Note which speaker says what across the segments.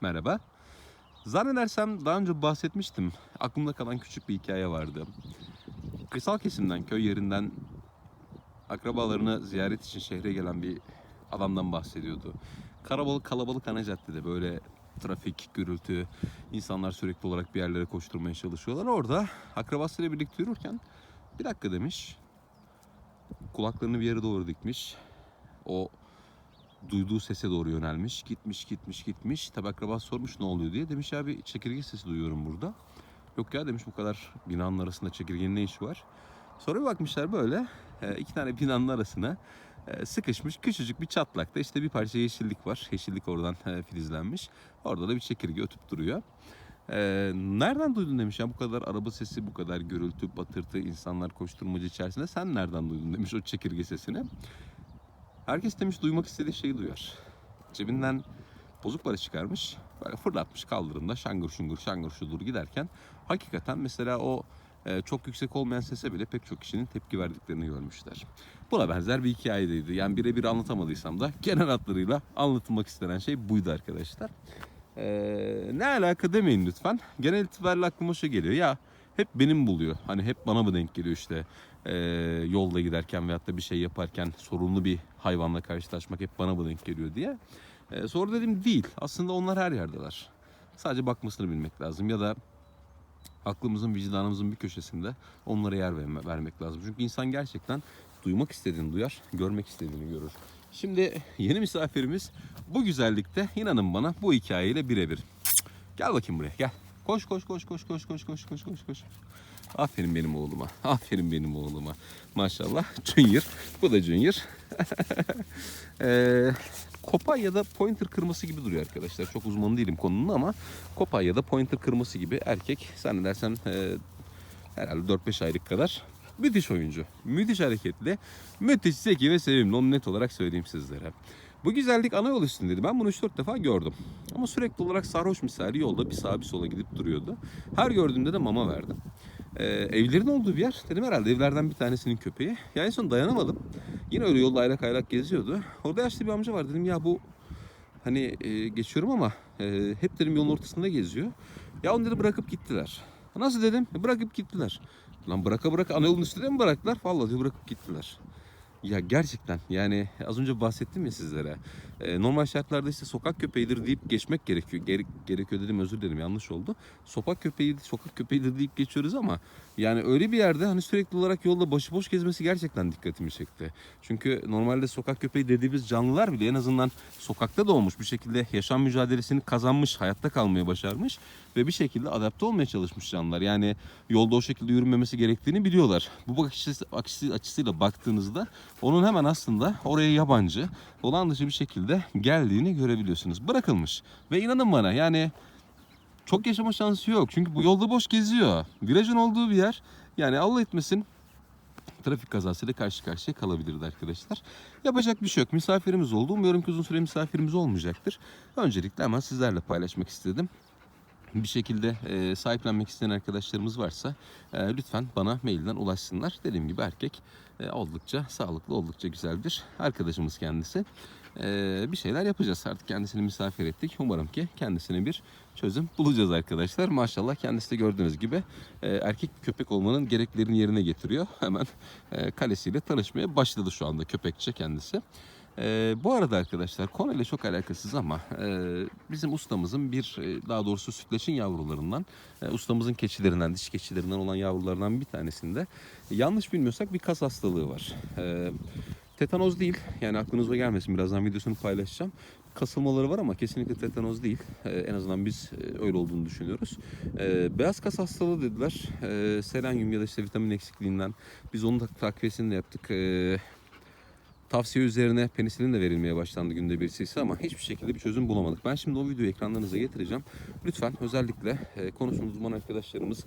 Speaker 1: Merhaba. Zannedersem daha önce bahsetmiştim. Aklımda kalan küçük bir hikaye vardı. Kırsal kesimden, köy yerinden akrabalarını ziyaret için şehre gelen bir adamdan bahsediyordu. Karabalık kalabalık ana caddede böyle trafik, gürültü, insanlar sürekli olarak bir yerlere koşturmaya çalışıyorlar. Orada akrabasıyla birlikte yürürken bir dakika demiş. Kulaklarını bir yere doğru dikmiş. O duyduğu sese doğru yönelmiş. Gitmiş, gitmiş, gitmiş. Tabi akrabası sormuş ne oluyor diye. Demiş ya bir çekirge sesi duyuyorum burada. Yok ya demiş bu kadar binanın arasında çekirgenin ne işi var? Sonra bir bakmışlar böyle e, iki tane binanın arasına e, sıkışmış küçücük bir çatlakta işte bir parça yeşillik var. Yeşillik oradan e, filizlenmiş. Orada da bir çekirge ötüp duruyor. E, nereden duydun demiş ya bu kadar araba sesi, bu kadar gürültü, batırtı, insanlar koşturmacı içerisinde sen nereden duydun demiş o çekirge sesini. Herkes demiş duymak istediği şeyi duyar. Cebinden bozuk para çıkarmış. Böyle fırlatmış kaldırımda şangır şungur şangır şudur giderken hakikaten mesela o e, çok yüksek olmayan sese bile pek çok kişinin tepki verdiklerini görmüşler. Buna benzer bir hikayeydi. Yani birebir anlatamadıysam da genel hatlarıyla anlatılmak istenen şey buydu arkadaşlar. Ee, ne alaka demeyin lütfen. Genel itibariyle aklıma şu geliyor. Ya hep benim buluyor. Hani hep bana mı denk geliyor işte e, yolda giderken veyahut da bir şey yaparken sorunlu bir hayvanla karşılaşmak hep bana mı denk geliyor diye. E, sonra dedim değil. Aslında onlar her yerdeler. Sadece bakmasını bilmek lazım ya da aklımızın, vicdanımızın bir köşesinde onlara yer verme- vermek lazım. Çünkü insan gerçekten duymak istediğini duyar, görmek istediğini görür. Şimdi yeni misafirimiz bu güzellikte inanın bana bu hikayeyle birebir. Gel bakayım buraya gel. Koş koş koş koş koş koş koş koş koş koş. Aferin benim oğluma. Aferin benim oğluma. Maşallah. Junior. Bu da Junior. Ee, Kopay ya da pointer kırması gibi duruyor arkadaşlar. Çok uzman değilim konunun ama Kopay ya da pointer kırması gibi erkek zannedersem e, herhalde 4-5 aylık kadar müthiş oyuncu. Müthiş hareketli, müthiş zeki ve sevimli. Onu net olarak söyleyeyim sizlere. Bu güzellik ana yol üstündeydi. Ben bunu 3-4 defa gördüm. Ama sürekli olarak sarhoş misali yolda bir sağa bir sola gidip duruyordu. Her gördüğümde de mama verdim. Ee, evlerin olduğu bir yer. Dedim herhalde evlerden bir tanesinin köpeği. Yani en son dayanamadım. Yine öyle yolda aylak aylak geziyordu. Orada yaşlı bir amca var. Dedim ya bu hani e, geçiyorum ama e, hep dedim yolun ortasında geziyor. Ya onu dedi bırakıp gittiler. Nasıl dedim? "E, Bırakıp gittiler. Lan bıraka bıraka ana yolun üstüne mi bıraktılar? Vallahi diyor bırakıp gittiler. Ya gerçekten yani az önce bahsettim ya sizlere. Ee, normal şartlarda işte sokak köpeğidir deyip geçmek gerekiyor. Gere- gerekiyor dedim özür dilerim yanlış oldu. Sokak köpeği sokak köpeğidir deyip geçiyoruz ama yani öyle bir yerde hani sürekli olarak yolda başıboş gezmesi gerçekten dikkatimi çekti. Çünkü normalde sokak köpeği dediğimiz canlılar bile en azından sokakta doğmuş bir şekilde yaşam mücadelesini kazanmış, hayatta kalmayı başarmış ve bir şekilde adapte olmaya çalışmış canlılar. Yani yolda o şekilde yürümemesi gerektiğini biliyorlar. Bu bakış açısı, açısı- açısıyla baktığınızda onun hemen aslında oraya yabancı, olan dışı bir şekilde geldiğini görebiliyorsunuz. Bırakılmış. Ve inanın bana yani çok yaşama şansı yok. Çünkü bu yolda boş geziyor. Virajın olduğu bir yer. Yani Allah etmesin trafik kazasıyla karşı karşıya kalabilirdi arkadaşlar. Yapacak bir şey yok. Misafirimiz oldu. Umuyorum ki uzun süre misafirimiz olmayacaktır. Öncelikle hemen sizlerle paylaşmak istedim. Bir şekilde e, sahiplenmek isteyen arkadaşlarımız varsa e, lütfen bana mailden ulaşsınlar. Dediğim gibi erkek e, oldukça sağlıklı, oldukça güzel bir arkadaşımız kendisi. E, bir şeyler yapacağız artık kendisini misafir ettik. Umarım ki kendisine bir çözüm bulacağız arkadaşlar. Maşallah kendisi de gördüğünüz gibi e, erkek köpek olmanın gereklerini yerine getiriyor. Hemen e, kalesiyle tanışmaya başladı şu anda köpekçe kendisi. E, bu arada arkadaşlar konuyla çok alakasız ama e, bizim ustamızın bir e, daha doğrusu sütlaçın yavrularından e, ustamızın keçilerinden dişi keçilerinden olan yavrularından bir tanesinde yanlış bilmiyorsak bir kas hastalığı var. E, tetanoz değil yani aklınıza gelmesin birazdan videosunu paylaşacağım. Kasılmaları var ama kesinlikle tetanoz değil. E, en azından biz e, öyle olduğunu düşünüyoruz. E, beyaz kas hastalığı dediler. E, selenyum ya da işte vitamin eksikliğinden biz onun takviyesini de yaptık. E, tavsiye üzerine penisilin de verilmeye başlandı günde birisiyse ama hiçbir şekilde bir çözüm bulamadık. Ben şimdi o videoyu ekranlarınıza getireceğim. Lütfen özellikle e, konusunda uzman arkadaşlarımız,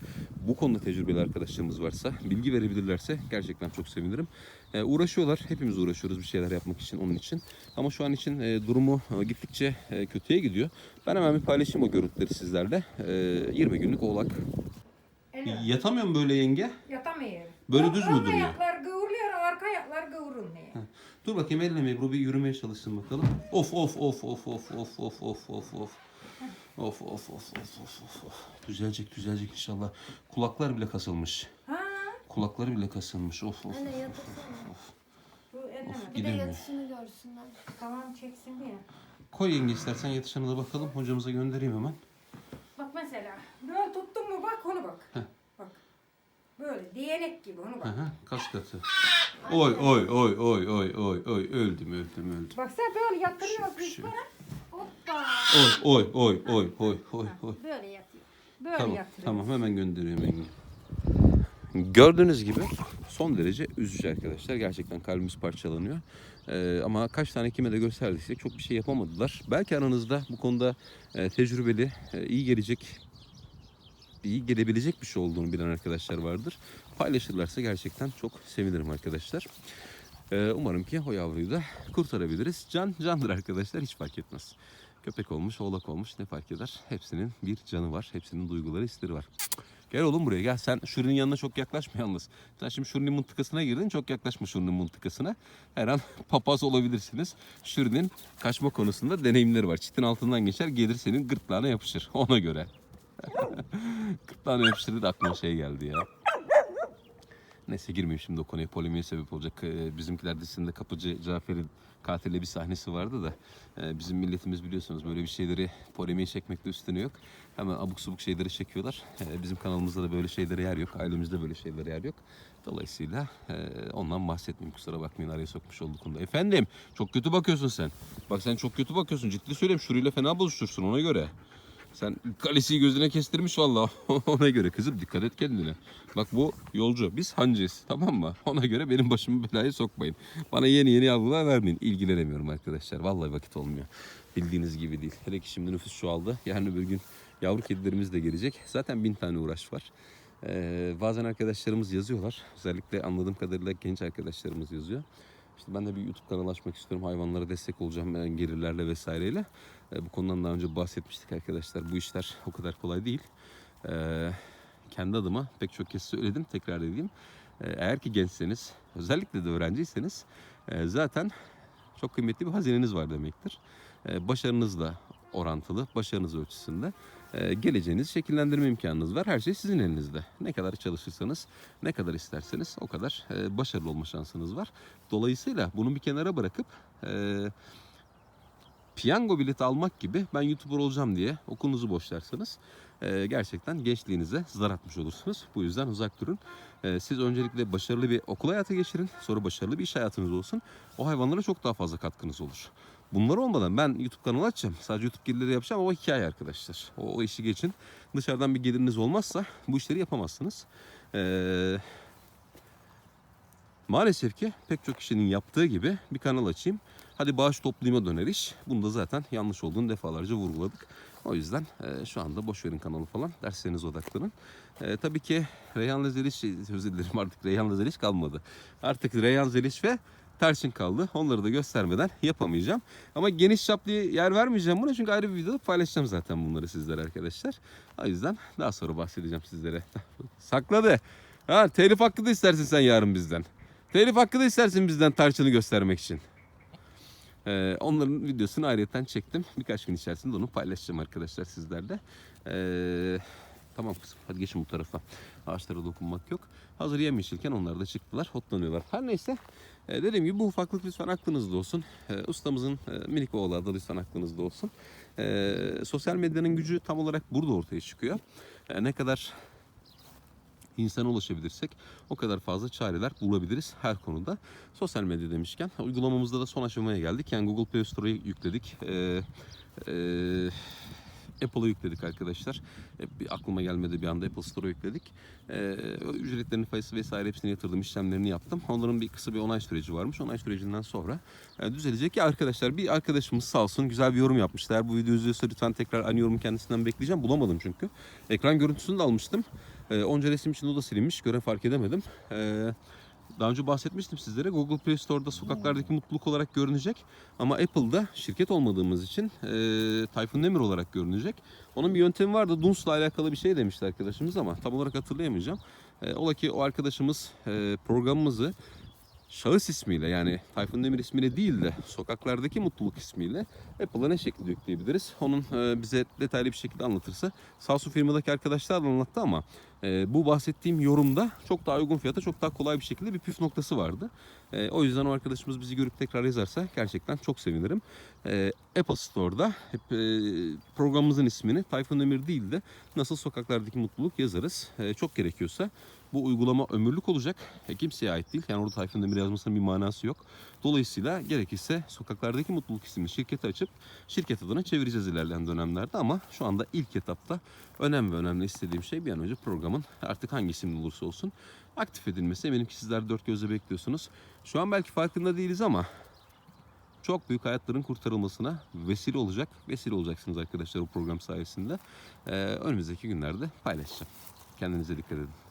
Speaker 1: bu konuda tecrübeli arkadaşlarımız varsa, bilgi verebilirlerse gerçekten çok sevinirim. E, uğraşıyorlar, hepimiz uğraşıyoruz bir şeyler yapmak için, onun için. Ama şu an için e, durumu e, gittikçe e, kötüye gidiyor. Ben hemen bir paylaşayım o görüntüleri sizlerle. E, 20 günlük oğlak.
Speaker 2: Elo,
Speaker 1: Yatamıyor mu böyle yenge?
Speaker 2: yatamıyor.
Speaker 1: Böyle düz mü duruyor?
Speaker 2: ayaklar kıvrılıyor, arka ayaklar kıvrılmıyor.
Speaker 1: Dur bakayım elle Ebru bir yürümeye çalışsın bakalım. Of of of of of of of of of of. Of of of of of of. of. Düzelecek düzelecek inşallah. Kulaklar bile kasılmış.
Speaker 2: Ha,
Speaker 1: Kulakları bile kasılmış. Of of.
Speaker 3: Anne
Speaker 1: of.
Speaker 3: yatırsana.
Speaker 2: bu edemem.
Speaker 3: Bir de
Speaker 1: Gidemiyor.
Speaker 3: yatışını görsünler.
Speaker 2: Tamam çeksin diye.
Speaker 1: Koy yenge istersen yatışına da bakalım. Hocamıza göndereyim hemen.
Speaker 2: Bak mesela böyle tuttun mu bak onu bak.
Speaker 1: Heh.
Speaker 2: Böyle değnek gibi onu
Speaker 1: Hı
Speaker 2: bak.
Speaker 1: hı. Kas katı. Oy oy oy oy oy oy oy. Öldüm öldüm öldüm.
Speaker 2: Bak sen böyle yatırıyorsun
Speaker 1: Hiçbir
Speaker 2: kız
Speaker 1: şey
Speaker 2: bana. Hoppa.
Speaker 1: Oy oy oy oy oy oy oy.
Speaker 2: Böyle yatıyor. Böyle
Speaker 1: Tamam
Speaker 2: yatırıyor.
Speaker 1: tamam hemen gönderiyorum yenge. Gördüğünüz gibi son derece üzücü arkadaşlar. Gerçekten kalbimiz parçalanıyor. Ee, ama kaç tane kime de gösterdiysek çok bir şey yapamadılar. Belki aranızda bu konuda e, tecrübeli, e, iyi gelecek, iyi gelebilecek bir şey olduğunu bilen arkadaşlar vardır. Paylaşırlarsa gerçekten çok sevinirim arkadaşlar. Ee, umarım ki o yavruyu da kurtarabiliriz. Can candır arkadaşlar hiç fark etmez. Köpek olmuş, oğlak olmuş ne fark eder? Hepsinin bir canı var. Hepsinin duyguları, hisleri var. Gel oğlum buraya gel. Sen Şuri'nin yanına çok yaklaşma yalnız. Sen şimdi Şuri'nin mıntıkasına girdin. Çok yaklaşma Şuri'nin mıntıkasına. Her an papaz olabilirsiniz. Şuri'nin kaçma konusunda deneyimleri var. Çitin altından geçer gelir senin gırtlağına yapışır. Ona göre. Gırtlağına yapıştırdı da aklıma şey geldi ya. Neyse girmeyeyim şimdi o konuya polemiğe sebep olacak. Ee, Bizimkiler dizisinde kapıcı Cafer'in katille bir sahnesi vardı da e, bizim milletimiz biliyorsunuz böyle bir şeyleri polemiğe çekmekte üstüne yok. Hemen abuk subuk şeyleri çekiyorlar. Ee, Bizim kanalımızda da böyle şeylere yer yok. Ailemizde böyle şeylere yer yok. Dolayısıyla e, ondan bahsetmeyeyim kusura bakmayın araya sokmuş olduk konuda. Efendim çok kötü bakıyorsun sen. Bak sen çok kötü bakıyorsun ciddi söyleyeyim şurayla fena bozuşursun ona göre. Sen kalesiyi gözüne kestirmiş valla. Ona göre kızım dikkat et kendine. Bak bu yolcu. Biz hancıyız. Tamam mı? Ona göre benim başımı belaya sokmayın. Bana yeni yeni yavrular vermeyin. İlgilenemiyorum arkadaşlar. Vallahi vakit olmuyor. Bildiğiniz gibi değil. Hele ki şimdi nüfus çoğaldı. Yarın öbür gün yavru kedilerimiz de gelecek. Zaten bin tane uğraş var. Ee, bazen arkadaşlarımız yazıyorlar. Özellikle anladığım kadarıyla genç arkadaşlarımız yazıyor. İşte ben de bir YouTube kanalı açmak istiyorum. Hayvanlara destek olacağım yani gelirlerle vesaireyle. E, bu konudan daha önce bahsetmiştik arkadaşlar. Bu işler o kadar kolay değil. E, kendi adıma pek çok kez söyledim. Tekrar edeyim. E, eğer ki gençseniz, özellikle de öğrenciyseniz e, zaten çok kıymetli bir hazineniz var demektir. E, başarınızla orantılı, başarınız ölçüsünde e, geleceğinizi şekillendirme imkanınız var. Her şey sizin elinizde. Ne kadar çalışırsanız, ne kadar isterseniz o kadar e, başarılı olma şansınız var. Dolayısıyla bunu bir kenara bırakıp e, piyango bileti almak gibi ben YouTuber olacağım diye okulunuzu boşlarsanız e, gerçekten gençliğinize zar atmış olursunuz. Bu yüzden uzak durun. E, siz öncelikle başarılı bir okul hayatı geçirin. Sonra başarılı bir iş hayatınız olsun. O hayvanlara çok daha fazla katkınız olur. Bunlar olmadan ben YouTube kanalı açacağım. Sadece YouTube gelirleri yapacağım ama hikaye arkadaşlar. O, o işi geçin. Dışarıdan bir geliriniz olmazsa bu işleri yapamazsınız. Eee Maalesef ki pek çok kişinin yaptığı gibi bir kanal açayım. Hadi bağış toplayıma döner iş. Bunu da zaten yanlış olduğunu defalarca vurguladık. O yüzden e, şu anda boş verin kanalı falan. Derslerinize odaklanın. E, tabii ki Reyhan Zeliş, özür dilerim artık Reyhan Zeliş kalmadı. Artık Reyhan Zeliş ve Tersin kaldı. Onları da göstermeden yapamayacağım. Ama geniş çaplı yer vermeyeceğim buna çünkü ayrı bir videoda paylaşacağım zaten bunları sizlere arkadaşlar. O yüzden daha sonra bahsedeceğim sizlere. Sakladı. Ha, telif hakkı da istersin sen yarın bizden. Telif hakkı da istersin bizden tarçını göstermek için. Ee, onların videosunu ayrıyeten çektim. Birkaç gün içerisinde onu paylaşacağım arkadaşlar sizlerle. Ee, tamam kızım hadi geçin bu tarafa. Ağaçlara dokunmak yok. Hazır yemyeşilken onlar da çıktılar. Hotlanıyorlar. Her neyse. Ee, dediğim gibi bu ufaklık lütfen aklınızda olsun. Ee, ustamızın e, minik oğlu da lütfen aklınızda olsun. Ee, sosyal medyanın gücü tam olarak burada ortaya çıkıyor. Ee, ne kadar insana ulaşabilirsek o kadar fazla çareler bulabiliriz her konuda. Sosyal medya demişken uygulamamızda da son aşamaya geldik. Yani Google Play Store'a yükledik. Ee, e, Apple'a yükledik arkadaşlar. E, aklıma gelmedi bir anda Apple Store'a yükledik. Ee, ücretlerini, faizi vesaire hepsini yatırdım, işlemlerini yaptım. Onların bir kısa bir onay süreci varmış. Onay sürecinden sonra e, düzelecek. Ya arkadaşlar bir arkadaşımız sağ olsun güzel bir yorum yapmıştı. Eğer bu video izliyorsa lütfen tekrar aynı yorumu kendisinden bekleyeceğim. Bulamadım çünkü. Ekran görüntüsünü de almıştım. E, onca resim için o da silinmiş. Göre fark edemedim. E, daha önce bahsetmiştim sizlere. Google Play Store'da sokaklardaki mutluluk olarak görünecek. Ama Apple'da şirket olmadığımız için e, Tayfun Demir olarak görünecek. Onun bir yöntemi vardı. Duns'la alakalı bir şey demişti arkadaşımız ama tam olarak hatırlayamayacağım. E, ola ki o arkadaşımız e, programımızı şahıs ismiyle yani Tayfun Demir ismiyle değil de sokaklardaki mutluluk ismiyle Apple'a ne şekilde yükleyebiliriz? Onun e, bize detaylı bir şekilde anlatırsa. Sağsu firmadaki arkadaşlar da anlattı ama e, bu bahsettiğim yorumda çok daha uygun fiyata çok daha kolay bir şekilde bir püf noktası vardı. E, o yüzden o arkadaşımız bizi görüp tekrar yazarsa gerçekten çok sevinirim. E, Apple Store'da hep programımızın ismini Tayfun Demir değil de nasıl sokaklardaki mutluluk yazarız. Çok gerekiyorsa bu uygulama ömürlük olacak. E, kimseye ait değil. Yani orada Tayfun Demir yazmasının bir manası yok. Dolayısıyla gerekirse sokaklardaki mutluluk isimli şirketi açıp şirket adına çevireceğiz ilerleyen dönemlerde ama şu anda ilk etapta önem ve önemli istediğim şey bir an önce programın artık hangi isimli olursa olsun aktif edilmesi. Eminim ki sizler dört gözle bekliyorsunuz. Şu an belki farkında değiliz ama çok büyük hayatların kurtarılmasına vesile olacak. Vesile olacaksınız arkadaşlar bu program sayesinde. Ee, önümüzdeki günlerde paylaşacağım. Kendinize dikkat edin.